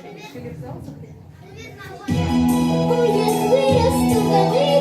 Привет, Привет, Привет, Привет, Привет,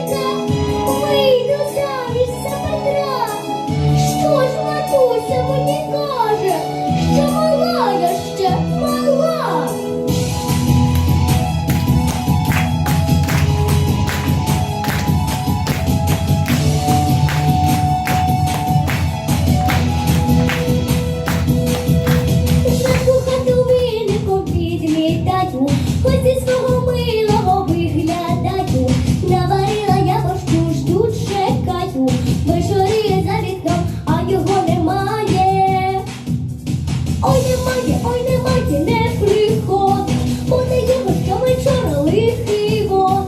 дядю, хоч зі свого милого виглядаю, наварила я башку, жду, чекаю, вечоріє за вікном, а його немає. Ой, немає, ой, немає, не приходить, бо не його, що ми чорали хиво.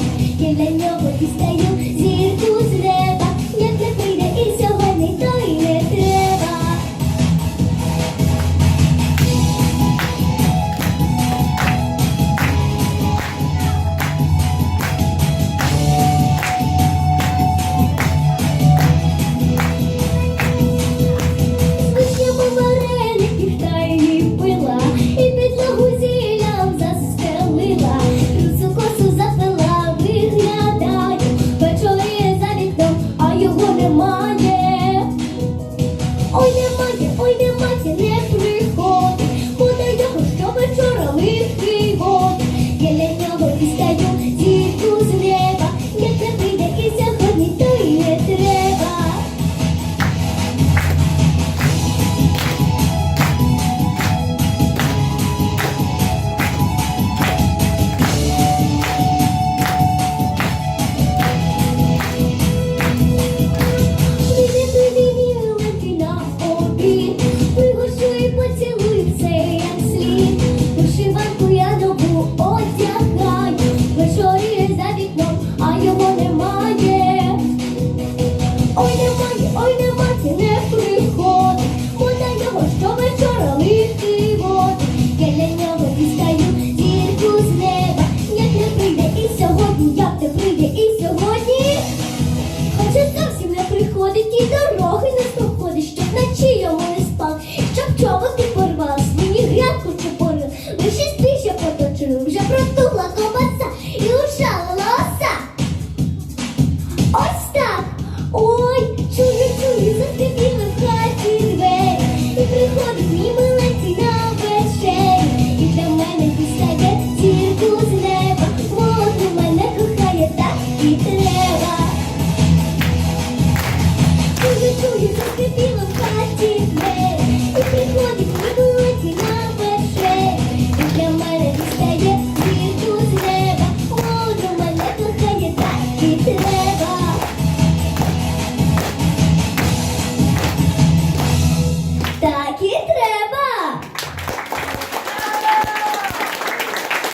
终于，天定了。